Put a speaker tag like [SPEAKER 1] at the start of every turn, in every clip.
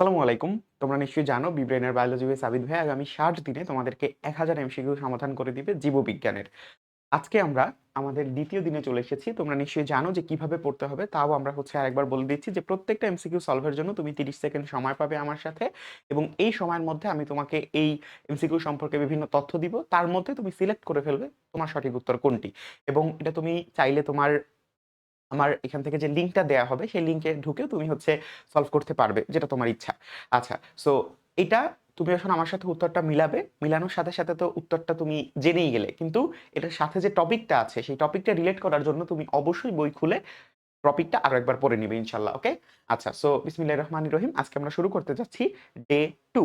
[SPEAKER 1] আসসালামু আলাইকুম। তোমরা নিশ্চয়ই জানো বিব্রেনের বায়োলজি সাবিদ ভাই আগামী ষাট দিনে তোমাদেরকে এক হাজার এমসিকিউ সমাধান করে দিবে জীববিজ্ঞানের। আজকে আমরা আমাদের দ্বিতীয় দিনে চলে এসেছি। তোমরা নিশ্চয়ই জানো যে কীভাবে পড়তে হবে, তাও আমরা হচ্ছে আরেকবার বলে দিচ্ছি যে প্রত্যেকটা এমসিকিউ সলভের জন্য তুমি তিরিশ সেকেন্ড সময় পাবে আমার সাথে এবং এই সময়ের মধ্যে আমি তোমাকে এই এমসিকিউ সম্পর্কে বিভিন্ন তথ্য দিব। তার মধ্যে তুমি সিলেক্ট করে ফেলবে তোমার সঠিক উত্তর কোনটি এবং এটা তুমি চাইলে তোমার আমার এখান থেকে যে লিঙ্কটা দেয়া হবে, সেই লিঙ্কে ঢুকেও তুমি হচ্ছে সলভ করতে পারবে, যেটা তোমার ইচ্ছা। আচ্ছা সো এটা তুমি এখন আমার সাথে উত্তরটা মিলাবে, মিলানোর সাথে সাথে তো উত্তরটা তুমি জেনেই গেলে। কিন্তু এটার সাথে যে টপিকটা আছে, সেই টপিকটা রিলেট করার জন্য তুমি অবশ্যই বই খুলে টপিকটা আরও একবার পড়ে নিবে ইনশাল্লাহ ওকে আচ্ছা সো বিসমিল্লাহির রহমানির রহিম, আজকে আমরা শুরু করতে যাচ্ছি ডে টু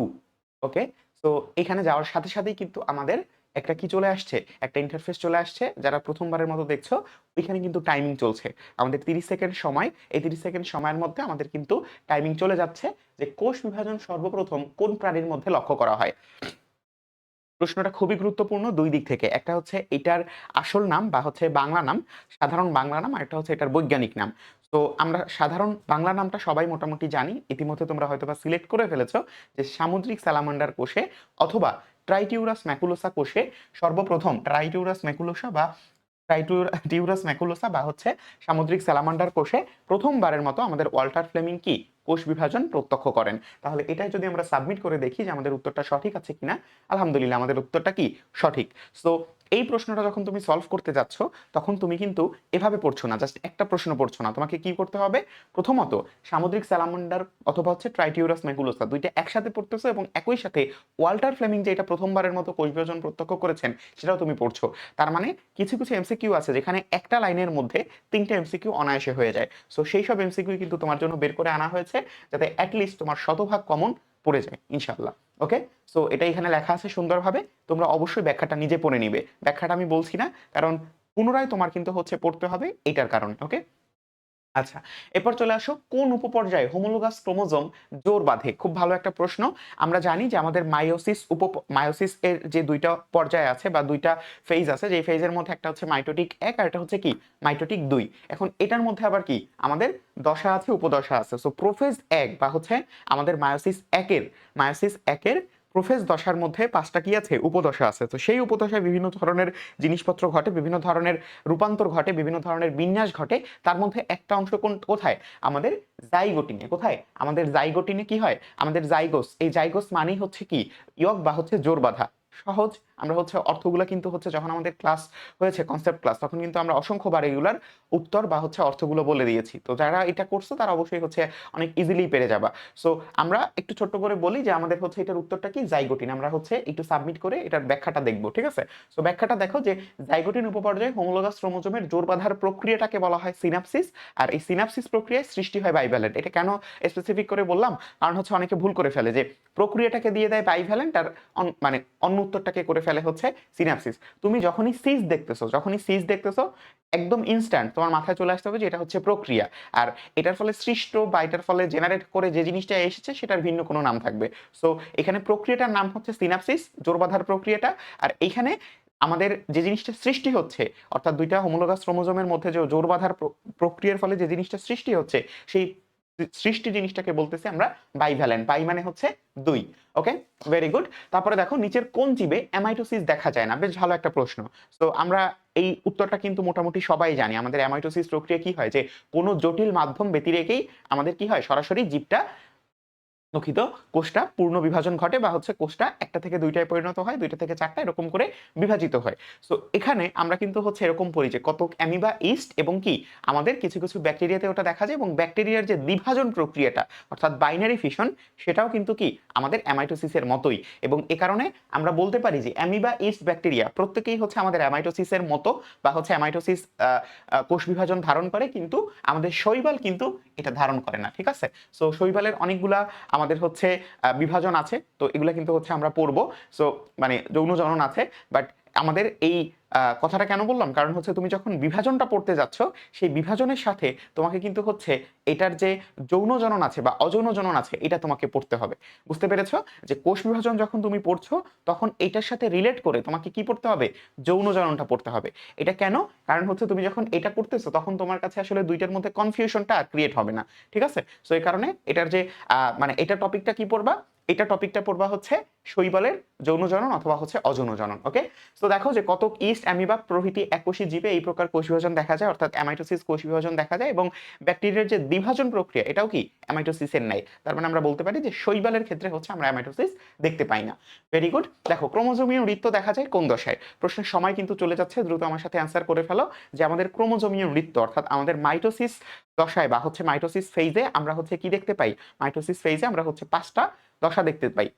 [SPEAKER 1] ওকে সো এখানে যাওয়ার সাথে সাথেই কিন্তু আমাদের একটা কি চলে আসছে? একটা ইন্টারফেস চলে আসছে, যারা প্রথমবারের মতো দেখছ, ওইখানে কিন্তু টাইমিং চলছে। আমাদের তিরিশ সেকেন্ড সময়, এই তিরিশ সেকেন্ড সময়ের মধ্যে আমাদের কিন্তু টাইমিং চলে যাচ্ছে যে কোষ বিভাজন সর্বপ্রথম কোন প্রাণীর মধ্যে লক্ষ্য করা হয়। প্রশ্নটা খুবই গুরুত্বপূর্ণ দুই দিক থেকে। একটা হচ্ছে এটার আসল নাম বা হচ্ছে বাংলা নাম, সাধারণ বাংলা নাম আর একটা হচ্ছে এটার বৈজ্ঞানিক নাম। তো আমরা সাধারণ বাংলা নামটা সবাই মোটামুটি জানি, ইতিমধ্যে তোমরা হয়তো বা সিলেক্ট করে ফেলেছো যে সামুদ্রিক স্যালামান্ডার কোষে অথবা ট্রাইটিউরাস ম্যাকুলোসা কোষে সর্বপ্রথম ট্রাইটিউরাস ম্যাকুলোসা বা ট্রাইটিউরাস ম্যাকুলোসা বা হচ্ছে সামুদ্রিক স্যালামান্ডার কোষে প্রথমবারের মতো আমাদের ওয়াল্টার ফ্লেমিং কি? কোষ বিভাজন প্রত্যক্ষ করেন। তাহলে এটাই যদি আমরা সাবমিট করে দেখি যে আমাদের উত্তরটা সঠিক আছে কিনা, আলহামদুলিল্লাহ আমাদের উত্তরটা কি? সঠিক। সো এই প্রশ্নটা যখন তুমি সলভ করতে যাচ্ছ, তখন তুমি কিন্তু এভাবে পড়ছো না জাস্ট একটা প্রশ্ন পড়ছো না। তোমাকে কি করতে হবে? প্রথমত, সামুদ্রিক স্যালামান্ডার অথবা হচ্ছে ট্রাইটিউরাস মেগুলোসা দুইটা একসাথে পড়তেছো এবং একই সাথে ওয়াল্টার ফ্লেমিং যে এটা প্রথমবারের মতো কোষ বিভাজন প্রত্যক্ষ করেছেন, সেটাও তুমি পড়ছো। তার মানে কিছু কিছু এমসিকিউ আছে যেখানে একটা লাইনের মধ্যে তিনটে এমসিকিউ অনায়াসে হয়ে যায়। সো সেই সব এমসিকিউ কিন্তু তোমার জন্য বের করে আনা হয়েছে, যাতে অ্যাটলিস্ট তোমার শতভাগ কমন পড়ে যায় ইনশাল্লাহ ওকে সো এটা এখানে লেখা আছে সুন্দরভাবে, তোমরা অবশ্যই ব্যাখ্যাটা নিজে পড়ে নিবে। ব্যাখ্যাটা আমি বলছি না, কারণ পুনরায় তোমার কিন্তু হচ্ছে পড়তে হবে এটার কারণে ওকে আচ্ছা এরপর চলে আসো, কোন উপপর্যায়ে হোমোলোগাস ক্রোমোজোম জোর বাঁধে? খুব ভালো একটা প্রশ্ন। আমরা জানি যে আমাদের মায়োসিস উপ মায়োসিস এর যে দুইটা পর্যায় আছে বা দুইটা ফেজ আছে যে ফেজের মধ্যে একটা হচ্ছে মাইটোটিক এক আর একটা হচ্ছে কি? মাইটোটিক দুই। এখন এটার মধ্যে আবার কি? আমাদের দশা আছে, উপদশা আছে। সো প্রোফেজ এক বা হচ্ছে আমাদের মায়োসিস একের মায়োসিস একের প্রোফেজ দশার মধ্যে পাঁচটা কি আছে? উপদশা আছে। তো সেই উপদশায় বিভিন্ন ধরনের জিনিসপত্র ঘটে, বিভিন্ন ধরনের রূপান্তর ঘটে, বিভিন্ন ধরনের বিন্যাস ঘটে। তার মধ্যে একটা অংশ কোন, কোথায়? আমাদের জাইগোটিনে। কোথায়? আমাদের জাইগোটিনে কি হয়? আমাদের জাইগোস। এই জাইগোস মানেই হচ্ছে কি? ইয়ক বা হচ্ছে জোর বাঁধা। সহজ। আমরা হচ্ছে অর্থগুলো কিন্তু হচ্ছে যখন আমাদের ক্লাস হয়েছে কনসেপ্ট ক্লাস তখন কিন্তু আমরা অসংখ্যবার এগুলার উত্তর বা হচ্ছে অর্থগুলো বলে দিয়েছি। তো যারা এটা করছ, তারা অবশ্যই হচ্ছে অনেক ইজিলি পেরে যাবা। সো আমরা একটু ছোট্ট করে বলি যে আমাদের হচ্ছে এটার উত্তরটা কি? জাইগোটিন আমরা হচ্ছে একটু সাবমিট করে এটার ব্যাখ্যাটা দেখব, ঠিক আছে? সো ব্যাখ্যাটা দেখো যে জাইগোটিন উপপর্যায়ে হোমোলোগাস ক্রোমোজোমের জোর বাঁধার প্রক্রিয়াটাকে বলা হয় সিনাপসিস আর এই সিনাপসিস প্রক্রিয়ায় সৃষ্টি হয় বাইভ্যালেন্ট এটা কেন স্পেসিফিক করে বললাম? কারণ হচ্ছে অনেকে ভুল করে ফেলে যে প্রক্রিয়াটাকে দিয়ে দেয় বাইভ্যালেন্ট আর মানে অন্য উত্তরটাকে করে ফেলে হচ্ছে সিনাপসিস তুমি যখনই সিস দেখতেছো, যখনই সিস দেখতেছো, একদম ইনস্ট্যান্ট তোমার মাথায় চলে আসতে হবে যে এটা হচ্ছে প্রক্রিয়া। আর এটার ফলে সৃষ্ট বা এটার ফলে জেনারেট করে যে জিনিসটা এসেছে, সেটার ভিন্ন কোনো নাম থাকবে। সো এখানে প্রক্রিয়াটার নাম হচ্ছে সিনাপসিস জোর বাঁধার প্রক্রিয়াটা। আর এইখানে আমাদের যে জিনিসটা সৃষ্টি হচ্ছে, অর্থাৎ দুইটা হোমোলোগাস ক্রোমোজোমের মধ্যে যে জোর বাঁধার প্র- প্রক্রিয়ার ফলে যে জিনিসটা সৃষ্টি হচ্ছে, সেই সৃষ্টি জিনিসটাকে বলতেছি আমরা বাইভ্যালেন্ট বাই মানে হচ্ছে দুই ওকে ভেরি গুড তারপরে দেখো নিচের কোন জীবে অ্যামাইটোসিস দেখা যায় না? বেশ ভালো একটা প্রশ্ন। তো আমরা এই উত্তরটা কিন্তু মোটামুটি সবাই জানি। আমাদের অ্যামাইটোসিস প্রক্রিয়া কি হয়? যে কোনো জটিল মাধ্যম ব্যতিরেকেই আমাদের কি হয়? সরাসরি জীবটা দুঃখিত কোষটা পূর্ণ বিভাজন ঘটে বা হচ্ছে কোষটা একটা থেকে দুইটায় পরিণত হয়, দুইটা থেকে চারটা এরকম করে বিভাজিত হয়। সো এখানে আমরা কিন্তু হচ্ছে এরকম পড়ি যে কত অ্যামিবা ইস্ট এবং কি আমাদের কিছু কিছু ব্যাকটেরিয়াতে ওটা দেখা যায় এবং ব্যাকটেরিয়ার যে বিভাজন প্রক্রিয়াটা, অর্থাৎ বাইনারি ফিশন সেটাও কিন্তু কি আমাদের অ্যামাইটোসিসের মতোই। এবং এ কারণে আমরা বলতে পারি যে অ্যামিবা ইস্ট ব্যাকটেরিয়া প্রত্যেকেই হচ্ছে আমাদের অ্যামাইটোসিসের মতো বা হচ্ছে অ্যামাইটোসিস কোষ বিভাজন ধারণ করে, কিন্তু আমাদের শৈবাল কিন্তু এটা ধারণ করে না, ঠিক আছে? সো শৈবালের অনেকগুলা আমাদের হচ্ছে বিভাজন আছে, তো এগুলো কিন্তু হচ্ছে আমরা পড়ব। সো মানে যৌন জনন আছে বাট আমাদের এই কথাটা কেন বললাম? কারণ হচ্ছে তুমি যখন বিভাজনটা পড়তে যাচ্ছ, সেই বিভাজনের সাথে তোমাকে কিন্তু হচ্ছে এটার যে যৌন জনন আছে বা অযৌন জনন আছে, এটা তোমাকে পড়তে হবে। বুঝতে পেরেছ? যে কোষ বিভাজন যখন তুমি পড়ছো, তখন এটার সাথে রিলেট করে তোমাকে কি পড়তে হবে? যৌন জননটা পড়তে হবে। এটা কেন? কারণ হচ্ছে তুমি যখন এটা পড়তেছো, তখন তোমার কাছে আসলে দুইটার মধ্যে কনফিউশনটা ক্রিয়েট হবে না। ঠিক আছে? সো এই কারণে এটার যে মানে এটা টপিকটা কি পড়বা? এটা টপিকটা পড়বা হচ্ছে শৈবালের যৌন জনন অথবা হচ্ছে অযৌন জনন, ওকে? তো দেখো যে কত ইস্ট অ্যামিবা প্রভৃতি এককোষী জীবে এই প্রকার কোষ বিভাজন দেখা যায়, অর্থাৎ অ্যামাইটোসিস কোষ বিভাজন দেখা যায় এবং ব্যাকটেরিয়ার যে দ্বিভাজন প্রক্রিয়া, এটাও কি অ্যামাইটোসিসের নাই তার মানে আমরা বলতে পারি যে শৈবালের ক্ষেত্রে হচ্ছে আমরা অ্যামাইটোসিস দেখতে পাই না। ভেরি গুড দেখো, ক্রোমোজোমীয় নৃত্য দেখা যায় কোন দশায়? প্রশ্নের সময় কিন্তু চলে যাচ্ছে, দ্রুত আমার সাথে অ্যান্সার করে ফেলো যে আমাদের ক্রোমোজোমীয় নৃত্য, অর্থাৎ আমাদের মাইটোসিস দশায় বা হচ্ছে মাইটোসিস ফেজে আমরা হচ্ছে কি দেখতে পাই? মাইটোসিস ফেজে আমরা হচ্ছে পাঁচটা দশা দেখতে পাই।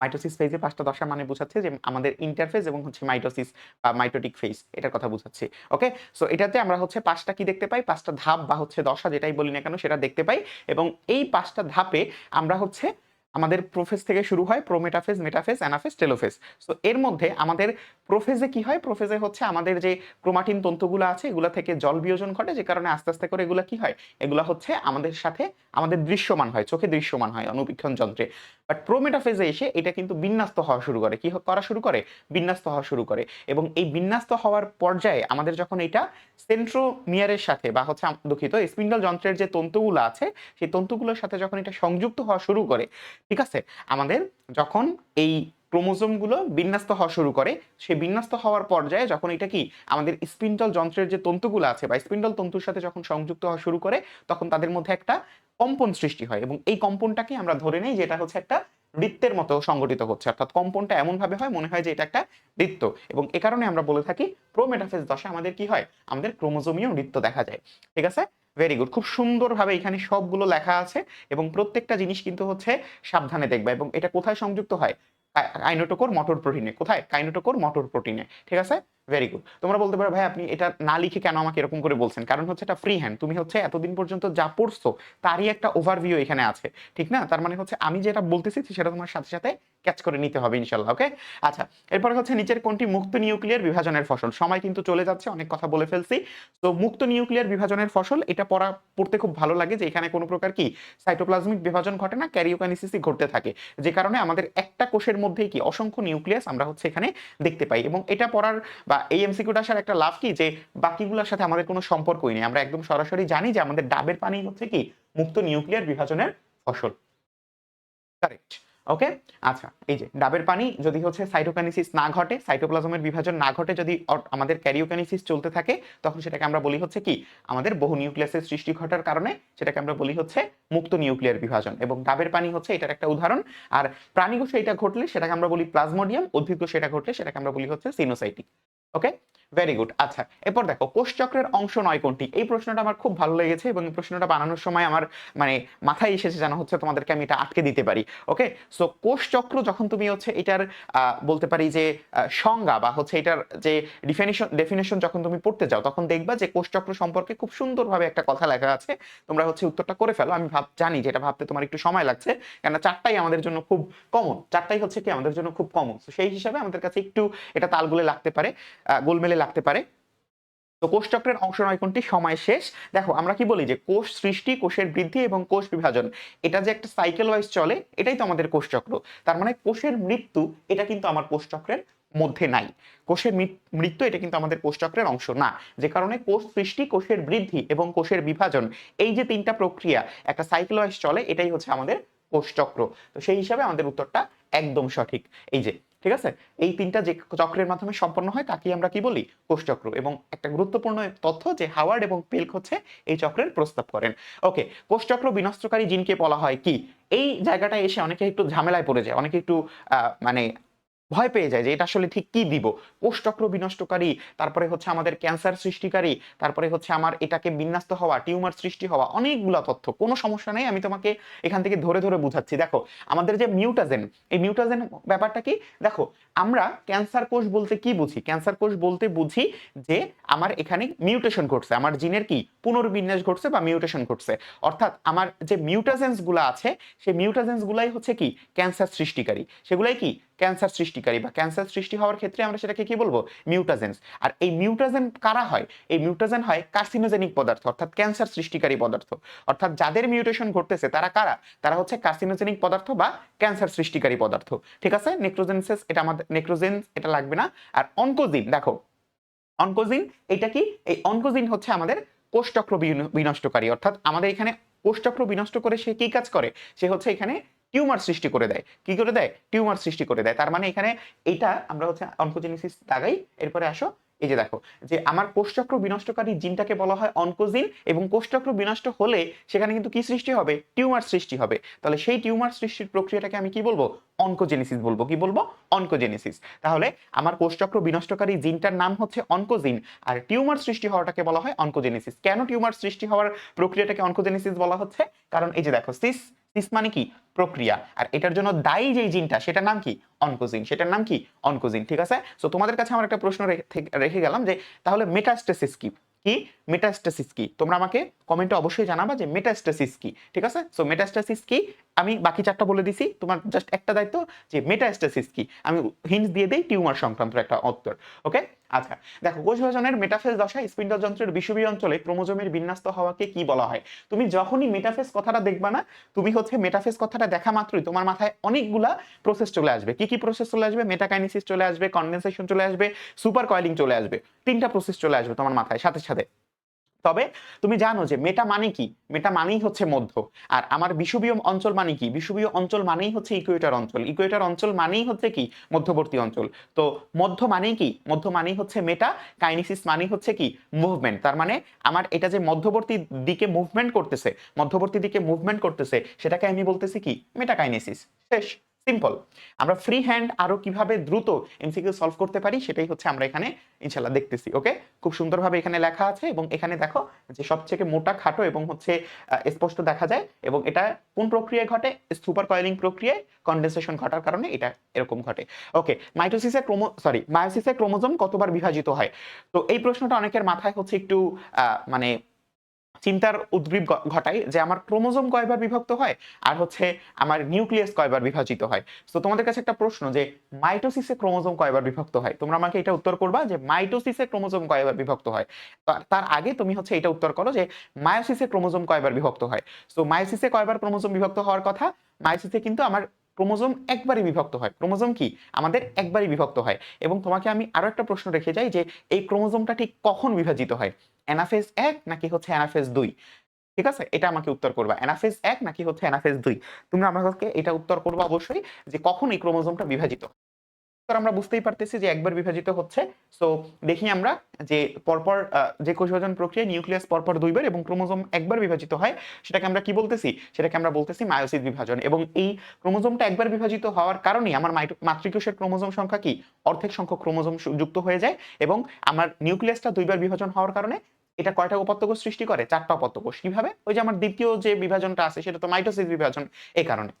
[SPEAKER 1] মাইটোসিস ফেজে পাঁচটা দশা মানে বোঝাচ্ছে যে আমাদের ইন্টারফেস এবং হচ্ছে মাইটোসিস বা মাইটোটিক ফেজ এটার কথা বোঝাচ্ছি ওকে সো এটাতে আমরা হচ্ছে পাঁচটা কি দেখতে পাই? পাঁচটা ধাপ বা হচ্ছে দশা যেটাই বলি না কেন, সেটা দেখতে পাই এবং এই পাঁচটা ধাপে আমরা হচ্ছে আমাদের প্রোফেজ থেকে শুরু হয় prometaphase metaphase anaphase telophase so এর মধ্যে আমাদের প্রোফেজে কি হয়? প্রোফেজে হচ্ছে আমাদের যে ক্রোমাটিন তন্তুগুলো আছে, এগুলো থেকে জল বিয়োজন ঘটে, যে কারণে আস্তে আস্তে করে এগুলো কি হয়? এগুলো হচ্ছে আমাদের সাথে আমাদের দৃশ্যমান হয়, চোখে দৃশ্যমান হয় অনুবীক্ষণ যন্ত্রে। বাট প্রোমেটাফেজে এসে এটা কিন্তু বিন্যাস্ত হওয়া শুরু করে। কি করা শুরু করে? বিন্যাস্ত হওয়া শুরু করে। এবং এই বিন্যাস্ত হওয়ার পর্যায়ে আমাদের যখন এটা সেন্ট্রোমিয়ারের সাথে বা হচ্ছে দুঃখিত, স্পিন্ডল যন্ত্রের যে তন্তুগুলো আছে, সেই তন্তুগুলোর সাথে যখন এটা সংযুক্ত হওয়া শুরু করে ঠিক আছে? আমাদের যখন এই ক্রোমোজোমগুলো বিন্যস্ত হওয়া শুরু করে, সেই বিন্যস্ত হওয়ার পর্যায়ে যখন এটা কি? আমাদের স্পিন্ডল যন্ত্রের যে তন্তুগুলো আছে বা স্পিন্ডল তন্তুর সাথে যখন সংযুক্ত হওয়া শুরু করে, তখন তাদের মধ্যে একটা কম্পন সৃষ্টি হয় এবং এই কম্পনটাকে আমরা ধরে নেই যে এটা হচ্ছে একটা বৃত্তের মতো সংগঠিত হচ্ছে। অর্থাৎ কম্পনটা এমন ভাবে হয়, মনে হয় যে এটা একটা বৃত্ত। এবং এ কারণে আমরা বলে থাকি প্রোমেটাফেজ দশা আমাদের কি হয়? আমাদের ক্রোমোজোমীয় নৃত্য দেখা যায়। ঠিক আছে? ভেরি গুড খুব সুন্দরভাবে এখানে সবগুলো লেখা আছে এবং প্রত্যেকটা জিনিস কিন্তু হচ্ছে সাবধানে দেখবে এবং এটা কোথায় সংযুক্ত হয়? কাইনোটোকোর মটর প্রোটিনে কোথায়? কাইনোটোকোর মটর প্রোটিনে ঠিক আছে? ভেরি গুড তোমরা বলতে পারো, ভাই, আপনি এটা না লিখে কেন আমাকে এরকম করে বলছেন? কারণ হচ্ছে এটা ফ্রি হ্যান্ড তুমি হচ্ছে এতদিন পর্যন্ত যা পড়ছো, তারই একটা ওভারভিউ এখানে আছে। ঠিক না? তার মানে হচ্ছে আমি যেটা বলতেছি সেটা তোমার সাথে সাথে ক্যাচ করে নিতে হবে ইনশাল্লাহ ওকে আচ্ছা এরপরে হচ্ছে নিচের কোনটি? মুক্ত নিউক্লিয়ার বিভাজনের ফসল। সময় কিন্তু চলে যাচ্ছে, অনেক কথা বলে ফেলছি। তো মুক্ত নিউক্লিয়ার বিভাজনের ফসল, এটা পড়া, পড়তে খুব ভালো লাগে যে এখানে কোনো প্রকার কি সাইটোপ্লাজমিক বিভাজন ঘটে না ক্যারিওকাইনেসিসই ঘটতে থাকে। যে কারণে আমাদের একটা কোষের মধ্যেই কি? অসংখ্য নিউক্লিয়াস আমরা হচ্ছে এখানে দেখতে পাই। এবং এটা পড়ার বা এই এমসিকিউটা আসার একটা লাভ কি? যে বাকিগুলোর সাথে আমাদের কোনো সম্পর্কই নেই। আমরা একদম সরাসরি জানি যে আমাদের ডাবের পানি হচ্ছে কি? মুক্ত নিউক্লিয়ার বিভাজনের ফসল। কারেক্ট ওকে আচ্ছা এই যে ডাবের পানি যদি হচ্ছে সাইটোকানিসিস না ঘটে সাইটোপ্লাজমের বিভাজন না ঘটে যদি আমাদের ক্যারিওকানিসিস চলতে থাকে, তখন সেটাকে আমরা বলি হচ্ছে কি? আমাদের বহু নিউক্লিয়াসের সৃষ্টি ঘটার কারণে সেটাকে আমরা বলি হচ্ছে মুক্ত নিউক্লিয়ার বিভাজন। এবং ডাবের পানি হচ্ছে এটার একটা উদাহরণ। আর প্রাণীকোষে এটা ঘটলে সেটাকে আমরা বলি প্লাজমোডিয়াম উদ্ভিদ এটা ঘটলে সেটাকে আমরা বলি হচ্ছে সিনোসাইটিক ওকে ভেরি গুড আচ্ছা এরপর দেখো কোষচক্রের অংশ নয় কোনটি? এই প্রশ্নটা আমার খুব ভালো লেগেছে এবং এই প্রশ্নটা বানানোর সময় আমার মানে মাথায় এসেছে যেন হচ্ছে তোমাদেরকে আমি এটা আটকে দিতে পারি। ওকে সো কোষচক্র যখন তুমি হচ্ছে এটার বলতে পারি যে সংজ্ঞা বা হচ্ছে এটার যে ডিফিনিশন ডেফিনেশন যখন তুমি পড়তে যাও, তখন দেখবা যে কোষচক্র সম্পর্কে খুব সুন্দরভাবে একটা কথা লেখা আছে। তোমরা হচ্ছে উত্তরটা করে ফেলো। আমি ভাব, জানি যে এটা ভাবতে তোমার একটু সময় লাগছে কেন চারটাই আমাদের জন্য খুব কমন চারটাই হচ্ছে কি আমাদের জন্য খুব কমন সেই হিসাবে আমাদের কাছে একটু এটা তালগুলে লাগতে পারে। গোলমেলে লাগতে পারে। তো কোষচক্রের অংশ নয় কোনটি, সময় শেষ। দেখো, আমরা কি বলি যে কোষ সৃষ্টি, কোষের বৃদ্ধি এবং কোষ বিভাজন, এটা যে একটা সাইকেল ওয়াইজ চলে, এটাই তো আমাদের কোষচক্র তার মানে কোষের মৃত্যু, এটা কিন্তু আমার কোষচক্রের মধ্যে নাই। কোষের মৃত্যু, এটা কিন্তু আমাদের কোষচক্রের অংশ না। যে কারণে কোষ সৃষ্টি, কোষের বৃদ্ধি এবং কোষের বিভাজন, এই যে তিনটা প্রক্রিয়া, একটা সাইকেল ওয়াইজ চলে, এটাই হচ্ছে আমাদের কোষচক্র তো সেই হিসাবে আমাদের উত্তরটা একদম সঠিক। এই যে ঠিক আছে? এই তিনটা যে চক্রের মাধ্যমে সম্পন্ন হয় তাকে আমরা কি বলি? কোষচক্র। এবং একটা গুরুত্বপূর্ণ তথ্য যে হাওয়ার্ড এবং পেলক হচ্ছে এই চক্রের প্রস্তাব করেন। ওকে, কোষচক্র বিনষ্টকারী জিনকে বলা হয় কি? এই জায়গাটায় এসে অনেকে একটু ঝামেলায় পড়ে যায়, অনেকে একটু মানে ভয় পেয়ে যায় যে এটা আসলে ঠিক কি দিব? কোষচক্র বিনষ্টকারী, তারপরে হচ্ছে আমাদের ক্যান্সার সৃষ্টিকারী, তারপরে হচ্ছে আমার এটাকে বিন্যস্ত হওয়া, টিউমার সৃষ্টি হওয়া, অনেকগুলো তথ্য। কোনো সমস্যা নেই, আমি তোমাকে এখান থেকে ধরে ধরে বুঝাচ্ছি। দেখো, আমাদের যে মিউটাজেন, এই মিউটাজেন ব্যাপারটা কি? দেখো, আমরা ক্যান্সার কোষ বলতে কি বুঝি? ক্যান্সার কোষ বলতে বুঝি যে আমার এখানে মিউটেশন ঘটছে। আমার জিনের কি? পুনর্বিন্যাস ঘটছে বা মিউটেশন ঘটছে। অর্থাৎ আমার যে মিউটাজেন্সগুলো আছে, সেই মিউটাজেন্স গুলাই হচ্ছে কি? ক্যান্সার সৃষ্টিকারী। সেগুলাই কি? ক্যান্সার সৃষ্টিকারী বা ক্যান্সার সৃষ্টি হওয়ার ক্ষেত্রে আমরা সেটাকে কি বলব? মিউটাজেন্স আর এই মিউটাজেন কারা হয়? এই মিউটাজেন হয় কার্সিনোজেনিক পদার্থ, অর্থাৎ ক্যান্সার সৃষ্টিকারী পদার্থ। অর্থাৎ যাদের মিউটেশন ঘটতেছে, তারা কারা? তারা হচ্ছে কার্সিনোজেনিক পদার্থ বা ক্যান্সার সৃষ্টিকারী পদার্থ। ঠিক আছে? নেক্রোজেনসেস এটা আমাদের নেক্রোজেন এটা লাগবে না। আর অনকোজিন দেখো। অনকোজিন এটা কি? এই অনকোজিন হচ্ছে আমাদের কোষচক্র বিন- বিনষ্টকারী। অর্থাৎ আমাদের এখানে কোষচক্র বিনষ্ট করে সে কি কাজ করে? সে হচ্ছে এখানে টিউমার সৃষ্টি করে দেয়। কি করে দেয়? টিউমার সৃষ্টি করে দেয়। তার মানে এখানে এটা আমরা হচ্ছে অনকোজেনেসিস লাগাই। এরপরে আসো, এই যে দেখো, যে আমার কোষচক্র বিনষ্টকারী জিনটাকে বলা হয় অনকোজিন এবং কোষচক্র বিনষ্ট হলে সেখানে কিন্তু কি সৃষ্টি হবে? টিউমার সৃষ্টি হবে। তাহলে সেই টিউমার সৃষ্টির প্রক্রিয়াটাকে আমি কি বলব? অনকোজেনেসিস বলব। কি বলব? অনকোজেনেসিস তাহলে আমার কোষচক্র বিনষ্টকারী জিনটার নাম হচ্ছে অনকোজিন আর টিউমার সৃষ্টি হওয়াটাকে বলা হয় অনকোজেনেসিস কেন টিউমার সৃষ্টি হওয়ার প্রক্রিয়াটাকে অনকোজেনেসিস বলা হচ্ছে? কারণ এই যে দেখো সিস সিস মানে কি? প্রক্রিয়া। আর এটার জন্য দায়ী যেই জিনটা, সেটার নাম কি? অনকোজিন সেটার নাম কি? অনকোজিন ঠিক আছে? সো তোমাদের কাছে আমার একটা প্রশ্ন রেখে গেলাম যে, তাহলে মেটাস্টেসিস কি? কি? মেটাস্টেসিস কি? তোমরা আমাকে কমেন্টে অবশ্যই জানাবা যে মেটাস্টেসিস কি? ঠিক আছে? সো মেটাস্টেসিস কি? আমি বাকি চারটা বলে দিছি। তোমার জাস্ট একটা দায়িত্ব যে মেটাস্টেসিস কি? আমি হিন্টস দিয়ে দেই টিউমার সংক্রান্ত একটা উত্তর। ওকে আচ্ছা দেখো কোষ বিভাজনের মেটাফেজ দশায় স্পিন্ডল যন্ত্রের বিষুবী অঞ্চলে ক্রোমোজোমের বিন্যাস্ত হওয়াকে কি বলা হয়? তুমি যখনই মেটাফেজ কথাটা দেখবা না, তুমি হচ্ছে মেটাফেজ কথাটা দেখা মাত্রই তোমার মাথায় অনেকগুলা প্রসেস চলে আসবে। কি কি প্রসেস চলে আসবে? মেটাকাইনেসিস চলে আসবে কনডেনসেশন চলে আসবে সুপার কয়েলিং চলে আসবে, তিনটা প্রসেস চলে আসবে তোমার মাথায় সাথে সাথে। তবে তুমি জানো যে মেটা মানে কি? মেটা মানেই হচ্ছে মধ্য। আর আমার বিষুবীয় অঞ্চল মানে কি? বিষুবীয় অঞ্চল মানেই হচ্ছে ইকুয়েটার অঞ্চল। ইকুয়েটার অঞ্চল মানেই হচ্ছে কি? মধ্যবর্তী অঞ্চল। তো মধ্য মানেই কি? মধ্য মানেই হচ্ছে মেটা কাইনেসিস মানেই হচ্ছে কি? মুভমেন্ট তার মানে আমার এটা যে মধ্যবর্তী দিকে মুভমেন্ট করতেছে, মধ্যবর্তী দিকে মুভমেন্ট করতেছে, সেটাকে আমি বলতেছি কি? মেটাকাইনেসিস শেষ। সিম্পল আমরা ফ্রি হ্যান্ড আরও কীভাবে দ্রুত এমসিকিউ সলভ করতে পারি, সেটাই হচ্ছে আমরা এখানে ইনশাল্লাহ দেখতেছি ওকে খুব সুন্দরভাবে এখানে লেখা আছে এবং এখানে দেখো যে সবথেকে মোটা খাটো এবং হচ্ছে স্পষ্ট দেখা যায় এবং এটা কোন প্রক্রিয়ায় ঘটে? সুপার কয়েলিং প্রক্রিয়ায় কন্ডেনসেশন ঘটার কারণে এটা এরকম ঘটে। ওকে মাইটোসিসের ক্রোমো সরি মায়োসিসের ক্রোমোজোম কতবার বিভাজিত হয়? তো এই প্রশ্নটা অনেকের মাথায় হচ্ছে একটু মানে চিন্তার উদ্গ্রীব ঘটায় যে আমার ক্রোমোজোম কয়বার বিভক্ত হয় আর হচ্ছে আমার নিউক্লিয়াস কয়বার বিভাজিত হয়। তো তোমাদের কাছে একটা প্রশ্ন যে মাইটোসিসে ক্রোমোজোম কয়বার বিভক্ত হয়? তোমরা আমাকে এটা উত্তর করবা যে মাইটোসিসে ক্রোমোজোম কয়বার বিভক্ত হয়। তার- আগে তুমি হচ্ছে এটা উত্তর করো যে মায়োসিসে ক্রোমোজোম কয়বার বিভক্ত হয়। সো মায়োসিসে কয়বার ক্রোমোজোম বিভক্ত হওয়ার কথা? মায়োসিসে কিন্তু আমার ক্রোমোজোম একবারই বিভক্ত হয়। ক্রোমোজোম কি? আমাদের একবারই বিভক্ত হয়। এবং তোমাকে আমি আরও একটা প্রশ্ন রেখে যাই যে এই ক্রোমোজোমটা ঠিক কখন বিভাজিত হয়? অ্যানাফেজ এক নাকি হচ্ছে অ্যানাফেজ দুই? ঠিক আছে? এটা আমাকে উত্তর করবা। অ্যানাফেজ এক নাকি হচ্ছে অ্যানাফেজ দুই? তোমরা আমাকে এটা উত্তর করবা অবশ্যই যে কখন এই ক্রোমোজোমটা বিভাজিত। আমরা বুঝতেই পারতেছি যে একবার বিভাজিত হচ্ছে। সো, দেখি আমরা যে পরপর যে কোষ বিভাজন প্রক্রিয়া নিউক্লিয়াস পরপর দুইবার এবং ক্রোমোজোম একবার বিভাজিত হয়, সেটাকে আমরা কি বলতেছি? সেটাকে আমরা বলতেছি মায়োসিস বিভাজন। এবং এই ক্রোমোজোমটা একবার বিভাজিত হওয়ার কারণে আমার মাতৃকোষের ক্রোমোজোম সংখ্যা কি? অর্ধেক সংখ্যক ক্রোমোজোম যুক্ত হয়ে যায় এবং আমার নিউক্লিয়াসটা দুইবার বিভাজন হওয়ার কারণে এটা কয়টা উপাত্তকোষ সৃষ্টি করে? চারটা উপাত্তকোষ কীভাবে? ওই যে আমার দ্বিতীয় যে বিভাজনটা আছে, সেটা তো মাইটোসিস বিভাজন এই কারণে।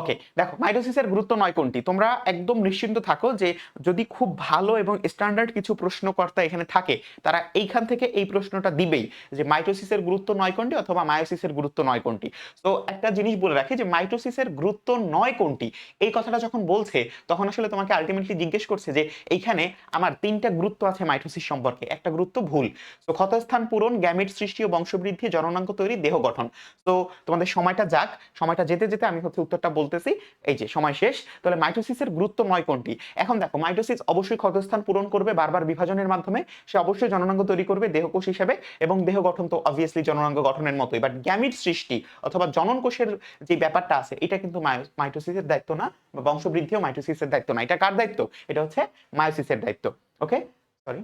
[SPEAKER 1] ওকে দেখো মাইটোসিসের গুরুত্ব নয় কোনটি। তোমরা একদম নিশ্চিন্ত থাকো যে যদি খুব ভালো এবং স্ট্যান্ডার্ড কিছু প্রশ্নকর্তা এখানে থাকে, তারা এইখান থেকে এই প্রশ্নটা দিবেই যে মাইটোসিসের গুরুত্ব নয় কোনটি অথবা মায়োসিসের গুরুত্ব নয় কোনটি। তো একটা জিনিস বলে রাখি যে মাইটোসিসের গুরুত্ব নয় কোনটি, এই কথাটা যখন বলছে, তখন আসলে তোমাকে আলটিমেটলি জিজ্ঞেস করছে যে এইখানে আমার তিনটা গুরুত্ব আছে মাইটোসিস সম্পর্কে। একটা গুরুত্ব ভুল। তো ক্ষতস্থান পূরণ গ্যামিট সৃষ্টি ও বংশবৃদ্ধি, জননাঙ্গ তৈরি, দেহ গঠন। তো তোমাদের সময়টা যাক। সময়টা যেতে যেতে আমি হচ্ছে উত্তরটা বলতেছি, এই যে সময় শেষ, তাহলে মাইটোসিসের গুরুত্ব নয় কোনটি? এখন দেখো, মাইটোসিস অবশ্যই ক্ষতস্থান পূরণ করবে বারবার বিভাজনের মাধ্যমে। সে অবশ্যই জননাঙ্গ তৈরি করবে দেহকোষ হিসেবে এবং দেহ গঠন তো অবভিয়াসলি জননাঙ্গ গঠনের মতোই। বাট গ্যামিট সৃষ্টি অথবা জনন কোষের যে ব্যাপারটা আছে, এটা কিন্তু মাইটোসিসের দায়িত্ব না, বা বংশবৃদ্ধিও মাইটোসিসের দায়িত্ব না। এটা কার দায়িত্ব? এটা হচ্ছে মায়োসিসের দায়িত্ব। ওকে সরি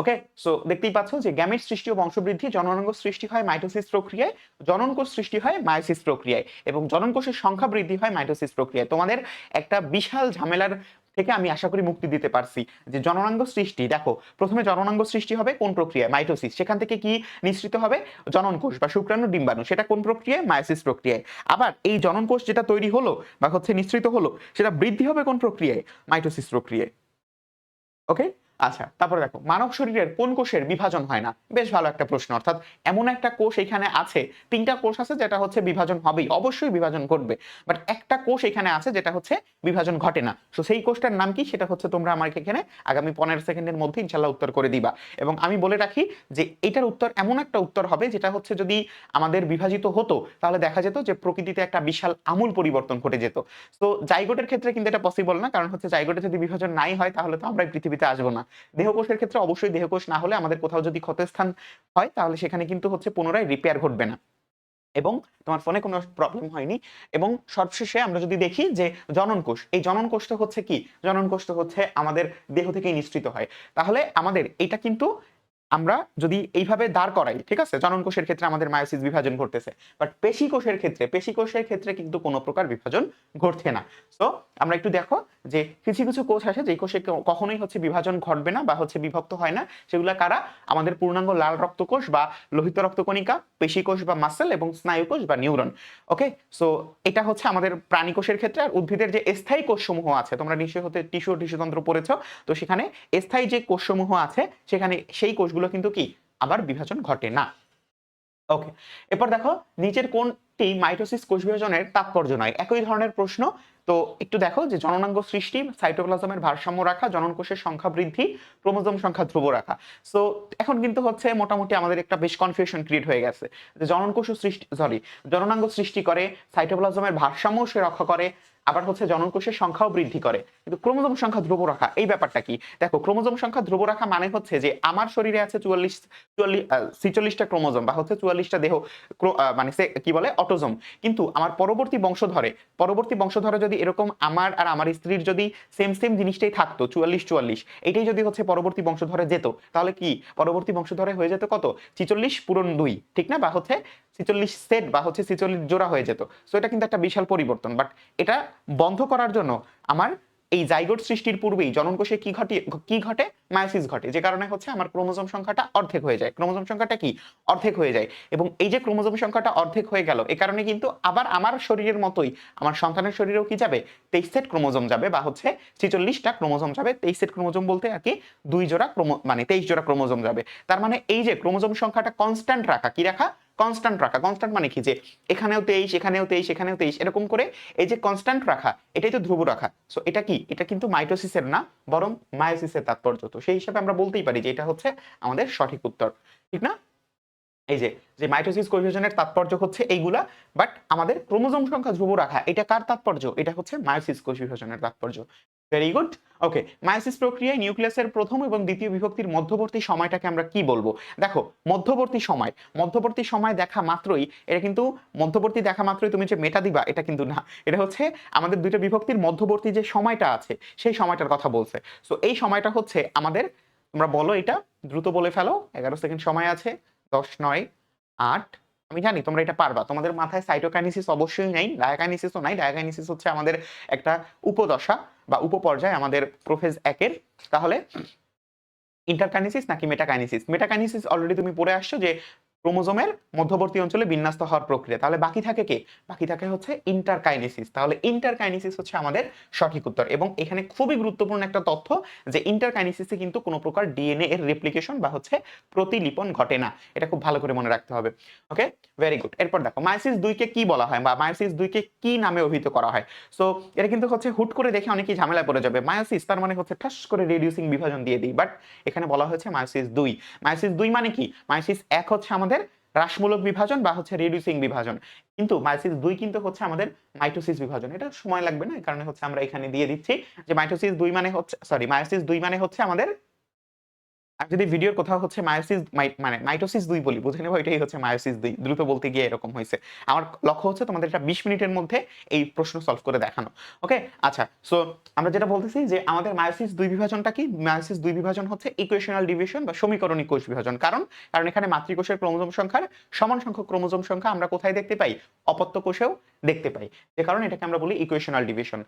[SPEAKER 1] ওকে সো দেখতেই পাচ্ছ যে গ্যামেট সৃষ্টি ও বংশবৃদ্ধি জননাঙ্গ সৃষ্টি হয় মাইটোসিস প্রক্রিয়ায়, জননকোষ সৃষ্টি হয় মায়োসিস প্রক্রিয়ায় এবং জননকোষের সংখ্যা বৃদ্ধি হয় মাইটোসিস প্রক্রিয়ায়। তোমাদের একটা বিশাল ঝামেলার থেকে আমি আশা করি মুক্তি দিতে পারছি যে জননাঙ্গ সৃষ্টি, দেখো, প্রথমে জননাঙ্গ সৃষ্টি হবে কোন প্রক্রিয়ায়? মাইটোসিস সেখান থেকে কি নিঃসৃত হবে? জননকোষ বা শুক্রাণু, ডিম্বাণু। সেটা কোন প্রক্রিয়ায়? মায়োসিস প্রক্রিয়ায়। আবার এই জননকোষ যেটা তৈরি হলো বা হচ্ছে নিঃসৃত হলো, সেটা বৃদ্ধি হবে কোন প্রক্রিয়ায়? মাইটোসিস প্রক্রিয়ায়। ওকে আচ্ছা তারপরে দেখো, মানব শরীরের কোন কোষের বিভাজন হয় না? বেশ ভালো একটা প্রশ্ন, অর্থাৎ এমন একটা কোষ এখানে আছে, তিনটা কোষ আছে যেটা হচ্ছে বিভাজন হবেই, অবশ্যই বিভাজন ঘটবে। বাট একটা কোষ এখানে আছে যেটা হচ্ছে বিভাজন ঘটে না। তো সেই কোষটার নাম কি? সেটা হচ্ছে তোমরা আমাকে এখানে আগামী পনেরো সেকেন্ডের মধ্যে ইনশাল্লাহ উত্তর করে দিবা। এবং আমি বলে রাখি যে এটার উত্তর এমন একটা উত্তর হবে যেটা হচ্ছে যদি আমাদের বিভাজিত হতো, তাহলে দেখা যেত যে প্রকৃতিতে একটা বিশাল আমূল পরিবর্তন ঘটে যেত। তো জাইগোটের ক্ষেত্রে কিন্তু এটা পসিবল না, কারণ হচ্ছে জাইগোটে যদি বিভাজন নাই হয়, তাহলে তো আমরা পৃথিবীতে আসব না। দেহকোষের ক্ষেত্রে অবশ্যই দেহকোষ না হলে আমাদের কোথাও যদি ক্ষতস্থান হয়, তাহলে সেখানে কিন্তু হচ্ছে পুনরায় রিপেয়ার ঘটবে না। এবং তোমার ফোনে কোনো প্রবলেম হয়নি। এবং সবশেষে আমরা যদি দেখি যে জননকোষ, এই জনন কোষটা হচ্ছে কি? জনন কোষটা হচ্ছে আমাদের দেহ থেকেই নিঃসৃত হয়। তাহলে আমাদের এটা কিন্তু আমরা যদি এইভাবে দাঁড় করাই, ঠিক আছে? জনন কোষের ক্ষেত্রে আমাদের মায়োসিস বিভাজন ঘটতেছে। বাট পেশি কোষের ক্ষেত্রে, পেশি কোষের ক্ষেত্রে কিন্তু কোনো প্রকার বিভাজন ঘটছে না। তো আমরা একটু দেখো যে কিছু কিছু কোষ আছে যে কোষে কখনোই হচ্ছে বিভাজন ঘটবে না বা হচ্ছে বিভক্ত হয় না। সেগুলো কারা? আমাদের পূর্ণাঙ্গ লাল রক্তকোষ বা লোহিত রক্তকণিকা, পেশি কোষ বা মাসেল এবং স্নায়ু কোষ বা নিউরন ওকে সো এটা হচ্ছে আমাদের প্রাণী কোষের ক্ষেত্রে। আর উদ্ভিদের যে স্থায়ী কোষসমূহ আছে, তোমরা নিশ্চয়ই হতে টিস্যু, টিস্যুতন্ত্র পড়েছ। তো সেখানে স্থায়ী যে কোষসমূহ আছে, সেখানে সেই কোষগুলো কিন্তু কি? আবার বিভাজন ঘটে না। ওকে এরপর দেখো, নিচের কোনটি মাইটোসিস কোষ বিভাজনের তাৎপর্য নয়? একই ধরনের প্রশ্ন তো একটু দেখো যে জননাঙ্গ সৃষ্টি, সাইটোপ্লাজমের ভারসাম্য রাখা জনন কোষের সংখ্যা বৃদ্ধি, ক্রোমোজোম সংখ্যা ধ্রুব রাখা। সো এখন কিন্তু হচ্ছে মোটামুটি আমাদের একটা বেশ কনফিউশন ক্রিয়েট হয়ে গেছে। যে জনন কোষ সৃষ্টি সরি জননাঙ্গ সৃষ্টি করে, সাইটোপ্লাজমের ভারসাম্য সে রক্ষা করে, আবার হচ্ছে জনন কোষের সংখ্যাও বৃদ্ধি করে। কিন্তু ক্রোমোজোম সংখ্যা ধ্রুব রাখা, এই ব্যাপারটা কি? দেখো, ক্রোমোজোম সংখ্যা ধ্রুব রাখা মানে হচ্ছে যে আমার শরীরে আছে চুয়াল্লিশ চুয়াল্লিশ ছিচল্লিশটা ক্রোমোজোম বা হচ্ছে চুয়াল্লিশটা দেহ মানে সে কি বলে, অটোজোম। কিন্তু আমার পরবর্তী বংশধরে পরবর্তী বংশধরে যদি এরকম আমার আর আমার স্ত্রীর যদি সেম সেম জিনিসটাই থাকতো, চুয়াল্লিশ চুয়াল্লিশ, এটাই যদি হচ্ছে পরবর্তী বংশধরে যেত, তাহলে কি? পরবর্তী বংশধরে হয়ে যেত কত? ছিচল্লিশ পূরণ দুই, ঠিক না? বা হচ্ছে ছিচল্লিশ সেট, বা হচ্ছে ছিচল্লিশ জোড়া হয়ে যেত। সো এটা কিন্তু একটা বিশাল পরিবর্তন বাট এটা বন্ধ করার জন্য আমার এই জাইগোট সৃষ্টির পূর্বেই জননকোষে কি ঘটে কি ঘটে? মায়োসিস ঘটে, যে কারণে হচ্ছে আমার ক্রোমোজোম সংখ্যাটা অর্ধেক হয়ে যায়। ক্রোমোজোম সংখ্যাটা কি? অর্ধেক হয়ে যায়। এবং এই যে ক্রোমোজোম সংখ্যাটা অর্ধেক হয়ে গেল, এ কারণে কিন্তু আবার আমার শরীরের মতোই, আমার সন্তানের শরীরেও কি যাবে? তেইশ সেট ক্রোমোজোম যাবে বা হচ্ছে ছেচল্লিশটা ক্রোমোজোম যাবে। তেইশ সেট ক্রোমোজোম বলতে আর কি, দুই জোড়া ক্রোমো মানে তেইশ জোড়া ক্রোমোজোম যাবে। তার মানে এই যে ক্রোমোজোম সংখ্যাটা কনস্ট্যান্ট রাখা, কি রাখা? কনস্ট্যান্ট রাখা কনস্ট্যান্ট মানে কি? যে এখানেও তেইশ এখানেও তেইশ এখানেও তেইশ, এরকম করে এই যে কনস্ট্যান্ট রাখা, এটাই তো ধ্রুব রাখা। সো এটা কি? এটা কিন্তু মাইটোসিসের না, বরং মায়োসিসের তাৎপর্য। তো সেই হিসাবে আমরা বলতেই পারি যে এটা হচ্ছে আমাদের সঠিক উত্তর। ঠিক না? এই যে যে মাইটোসিস কোভিশনের তাৎপর্য হচ্ছে এইগুলা বাট আমাদের ক্রোমোজোম সংখ্যা ধ্রুব রাখা, এটা কার তাৎপর্য? এটা হচ্ছে মায়োসিস কোষ তাৎপর্য। ভেরি গুড ওকে মায়োসিস প্রক্রিয়ায় নিউক্লিয়াসের প্রথম এবং দ্বিতীয় বিভক্তির মধ্যবর্তী সময়টাকে আমরা কি বলব? দেখো, মধ্যবর্তী সময় মধ্যবর্তী সময় দেখা মাত্রই, এটা কিন্তু মধ্যবর্তী দেখা মাত্রই তুমি যে মেটা দিবা, এটা কিন্তু না। এটা হচ্ছে আমাদের দুইটা বিভক্তির মধ্যবর্তী যে সময়টা আছে, সেই সময়টার কথা বলছে। সো এই সময়টা হচ্ছে আমাদের, তোমরা বলো এটা, দ্রুত বলে ফেলো, এগারো সেকেন্ড সময় আছে। দশ নয়, আট, আমি জানি তোমরা এটা পারবা। তোমাদের মাথায় সাইটোকাইনিসিস অবশ্যই নেই ডায়াকাইনিসিসও নাই। ডায়াকাইনিসিস হচ্ছে আমাদের একটা উপদশা বা উপপর্যায় আমাদের প্রোফেজ একের। তাহলে ইন্টারকাইনিসিস নাকি মেটাকাইনিসিস মেটাকাইনিসিস অলরেডি তুমি পড়ে আসছো যে ক্রোমোজোমের মধ্যবর্তী অঞ্চলে বিন্যস্ত হওয়ার প্রক্রিয়া। তাহলে বাকি থাকে কে? বাকি থাকে হচ্ছে ইন্টারকাইনেসিস তাহলে ইন্টারকাইনেসিস হচ্ছে আমাদের সঠিক উত্তর। এবং এখানে খুবই গুরুত্বপূর্ণ একটা তথ্য যে ইন্টারকাইনেসিসে কিন্তু কোনো প্রকার ডিএনএ এর রেপ্লিকেশন বা হচ্ছে প্রতিলিপন ঘটে না। এটা খুব ভালো করে মনে রাখতে হবে। ওকে ভেরি গুড এরপর দেখো, মায়োসিস দুইকে কি বলা হয় বা মায়োসিস দুইকে কি নামে অভিহিত করা হয়? সো এটা কিন্তু হচ্ছে হুট করে দেখে অনেকেই ঝামেলায় পড়ে যাবে। মায়োসিস তার মানে হচ্ছে ঠাস করে রিডিউসিং বিভাজন দিয়ে দিই। বাট এখানে বলা হয়েছে মায়োসিস দুই। মায়োসিস দুই মানে কি? মায়োসিস এক হচ্ছে আমাদের হ্রাসমূলক বিভাজন বা হচ্ছে রিডিউসিং বিভাজন। কিন্তু মাইসিস দুই কিন্তু হচ্ছে আমাদের মাইটোসিস বিভাজন। এটা সময় লাগবে না কারণে হচ্ছে আমরা এখানে দিয়ে দিচ্ছি যে মাইটোসিস দুই মানে হচ্ছে সরি মাইসিস দুই মানে হচ্ছে আমাদের আর যদি ভিডিওর কোথাও হচ্ছে মায়োসিস মানে মাইটোসিস দুই বলি, বুঝে নেব? এটাই হচ্ছে মায়োসিস দুই। দ্রুত বলতে গিয়ে এরকম হয়েছে। আমার লক্ষ্য হচ্ছে তোমাদের এটা বিশ মিনিটের মধ্যে এই প্রশ্ন সলভ করে দেখানো। ওকে আচ্ছা সো আমরা যেটা বলতেছি যে আমাদের মায়োসিস দুই বিভাজনটা কি? মায়োসিস দুই বিভাজন হচ্ছে ইকুয়েশনাল ডিভিশন বা সমীকরণী কোষ বিভাজন। কারণ কারণ এখানে মাতৃকোষের ক্রোমোজোম সংখ্যার সমান সংখ্যক ক্রোমোজোম সংখ্যা আমরা কোথায় দেখতে পাই? অপত্য কোষেও দেখতে পাই। যে কারণে এটাকে আমরা বলি ইকুয়েশনাল ডিভিশন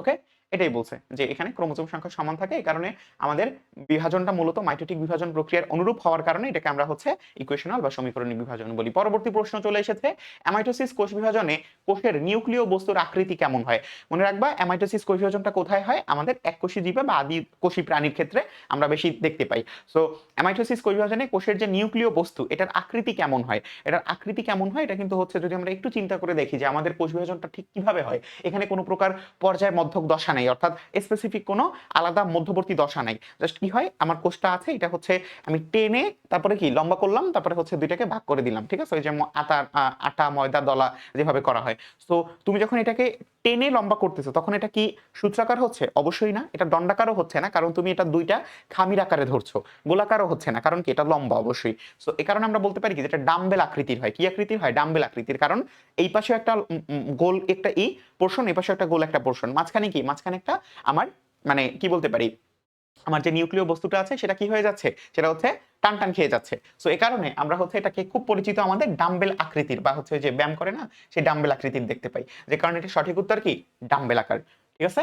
[SPEAKER 1] ওকে এটাই বলছে যে এখানে ক্রোমোজোম সংখ্যা সমান থাকে, এই কারণে আমাদের বিভাজনটা মূলত মাইটোটিক বিভাজন প্রক্রিয়ার অনুরূপ হওয়ার কারণে এটাকে আমরা হচ্ছে ইকুয়েশনাল বা সমীকরণিক বিভাজন বলি। পরবর্তী প্রশ্ন চলে এসেছে অ্যামাইটোসিস কোষ বিভাজনে কোষের নিউক্লিয় বস্তুর আকৃতি কেমন হয়? মনে রাখবা অ্যামাইটোসিস কোষ বিভাজনটা কোথায় হয়? আমাদের এককোষী জীবে বা আদি কোষী প্রাণীর ক্ষেত্রে আমরা বেশি দেখতে পাই। সো অ্যামাইটোসিস কোষ বিভাজনে কোষের যে নিউক্লিয় বস্তু, এটার আকৃতি কেমন হয়? এটার আকৃতি কেমন হয়? এটা কিন্তু হচ্ছে যদি আমরা একটু চিন্তা করে দেখি যে আমাদের কোষ বিভাজনটা ঠিক কীভাবে হয়? এখানে কোনো প্রকার পর্যায় মধ্যক দশা নেই। অর্থাৎ স্পেসিফিক কোনো আলাদা মধ্যবর্তী দশা নাই। জাস্ট কি হয়? আমার কোষটা আছে, এটা হচ্ছে আমি টেনে তারপরে কি লম্বা করলাম, তারপরে হচ্ছে দুইটাকে ভাগ করে দিলাম, ঠিক আছে? ওই যে আটা আটা, ময়দা, দলা যেভাবে করা হয়। তো তুমি যখন এটাকে টেনে লম্বা করতেছে, তখন এটা কি সূত্রাকার হচ্ছে? অবশ্যই না, এটা দণ্ডাকারও হচ্ছে না, কারণ তুমি এটা দুইটা খামির আকারে ধরছো, গোলাকারও হচ্ছে না, কারণ কি এটা লম্বা অবশ্যই। সো এ কারণে আমরা বলতে পারি কি যেটা ডাম্বেল আকৃতির হয়। কি আকৃতির হয়? ডাম্বেল আকৃতির, কারণ এই পাশে একটা গোল, একটা এই পোর্শন এই পাশে একটা গোল, একটা পোর্শন মাঝখানে কি? মাঝখানে একটা আমার মানে কি বলতে পারি? আমার যে নিউক্লিয় বস্তুটা আছে, সেটা কি হয়ে যাচ্ছে? সেটা হচ্ছে টান টান খেয়ে যাচ্ছে। সো এ কারণে আমরা হচ্ছে এটাকে খুব পরিচিত আমাদের ডাম্বেল আকৃতির বা হচ্ছে যে ব্যায়াম করে না, সেই ডাম্বেল আকৃতির দেখতে পাই। যে কারণে এটা সঠিক উত্তর কি? ডাম্বেল আকার। ঠিক আছে?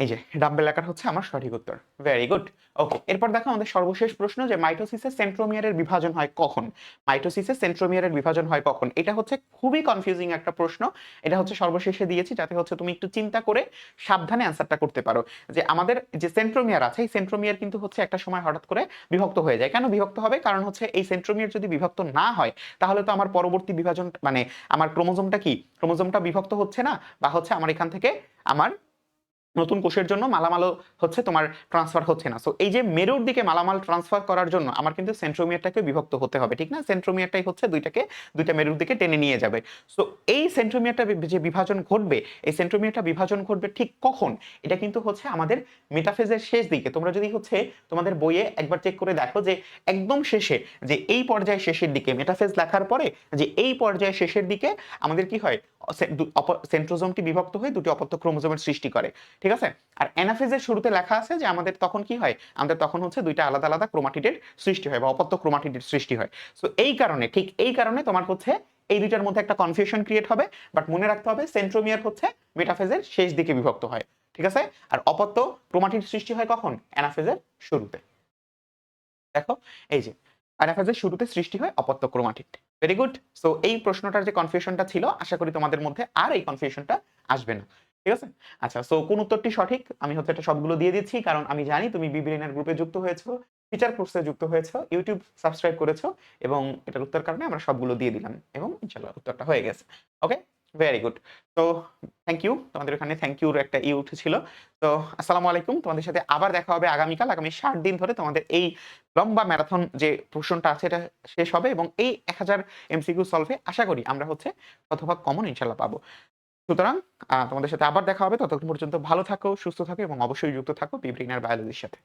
[SPEAKER 1] এই যে, ডাম্বেল আকার হচ্ছে আমার সঠিক উত্তর। ভেরি গুড ওকে এরপর দেখো আমাদের সর্বশেষ প্রশ্ন যে মাইটোসিসের সেন্ট্রোমিয়ারের বিভাজন হয় কখন? মাইটোসিসের সেন্ট্রোমিয়ারের বিভাজন হয় কখন? এটা হচ্ছে খুবই কনফিউজিং একটা প্রশ্ন। এটা হচ্ছে সর্বশেষে দিয়েছি, যাতে হচ্ছে তুমি একটু চিন্তা করে সাবধানে অ্যান্সারটা করতে পারো। যে আমাদের যে সেন্ট্রোমিয়ার আছে, এই সেন্ট্রোমিয়ার কিন্তু হচ্ছে একটা সময় হঠাৎ করে বিভক্ত হয়ে যায়। কেন বিভক্ত হবে? কারণ হচ্ছে এই সেন্ট্রোমিয়ার যদি বিভক্ত না হয়, তাহলে তো আমার পরবর্তী বিভাজন মানে আমার ক্রোমোজোমটা কি? ক্রোমোজোমটা বিভক্ত হচ্ছে না? বা হচ্ছে আমার এখান থেকে আমার নতুন কোষের জন্য মালামালও হচ্ছে তোমার ট্রান্সফার হচ্ছে না। সো এই যে মেরুর দিকে মালামাল ট্রান্সফার করার জন্য আমার কিন্তু সেন্ট্রোমিয়ারটাকে বিভক্ত হতে হবে, ঠিক না? সেন্ট্রোমিয়ারটাই হচ্ছে দুইটাকে, দুইটা মেরুর দিকে টেনে নিয়ে যাবে। সো এই সেন্ট্রোমিয়ারটা যে বিভাজন ঘটবে, এই সেন্ট্রোমিয়ারটা বিভাজন ঘটবে ঠিক কখন? এটা কিন্তু হচ্ছে আমাদের মেটাফেজের শেষ দিকে। তোমরা যদি হচ্ছে তোমাদের বইয়ে একবার চেক করে দেখো যে একদম শেষে, যে এই পর্যায়ে শেষের দিকে মেটাফেজ লেখার পরে, যে এই পর্যায়ে শেষের দিকে আমাদের কি হয় সেন্ট্রোজোমটি বিভক্ত হয়ে দুটি অপত্য ক্রোমোজোমের সৃষ্টি করে। ঠিক আছে? আর অ্যানাফেজের শুরুতে লেখা আছে যে আমাদের তখন কি হয়? আমাদের তখন হচ্ছে দুইটা আলাদা আলাদা ক্রোমাটিডের সৃষ্টি হয় বা অপত্য ক্রোমাটিডের সৃষ্টি হয়। সো এই কারণে, ঠিক এই কারণে তোমার হচ্ছে এই দুইটার মধ্যে একটা কনফিউশন ক্রিয়েট হবে বাট মনে রাখতে হবে সেন্ট্রোমিয়ার হচ্ছে মেটাফেজের শেষ দিকে বিভক্ত হয়, ঠিক আছে? আর অপত্য ক্রোমাটিড সৃষ্টি হয় কখন? অ্যানাফেজের শুরুতে। দেখো, এই যে অ্যানাফেজের শুরুতে সৃষ্টি হয় অপত্য ক্রোমাটিড। ভেরি গুড সো এই প্রশ্নটার যে কনফিউশনটা ছিল, আশা করি তোমাদের মধ্যে আর এই কনফিউশনটা আসবে না। ঠিক আছে? আচ্ছা সো কোন উত্তরটি সঠিক? আমি হচ্ছে এটা সবগুলো দিয়ে দিচ্ছি, কারণ আমি জানি তুমি বিবিএনআর গ্রুপে যুক্ত হয়েছো টিচার কোর্সে যুক্ত হয়েছো ইউটিউব সাবস্ক্রাইব করেছ, এবং এটার উত্তর কারণে আমরা সবগুলো দিয়ে দিলাম, এবং ইনশাল্লাহ উত্তরটা হয়ে গেছে। ওকে ভেরি গুড তো থ্যাংক ইউ তোমাদের ওখানে থ্যাংক ইউর একটা ই উঠেছিল তো আসসালামু আলাইকুম। তোমাদের সাথে আবার দেখা হবে আগামীকাল, আগামী ষাট দিন ধরে তোমাদের এই লম্বা ম্যারাথন যে প্রশ্নটা আছে, এটা শেষ হবে, এবং এই এক হাজার এমসিকিউ সলভে আশা করি আমরা হচ্ছে শতভাগ কমন ইনশাল্লাহ পাবো। সুতরাং তোমাদের সাথে আবার দেখা হবে। ততক্ষণ পর্যন্ত ভালো থাকো, সুস্থ থাকো এবং অবশ্যই যুক্ত থাকো বিব্রিনার বায়োলজির সাথে।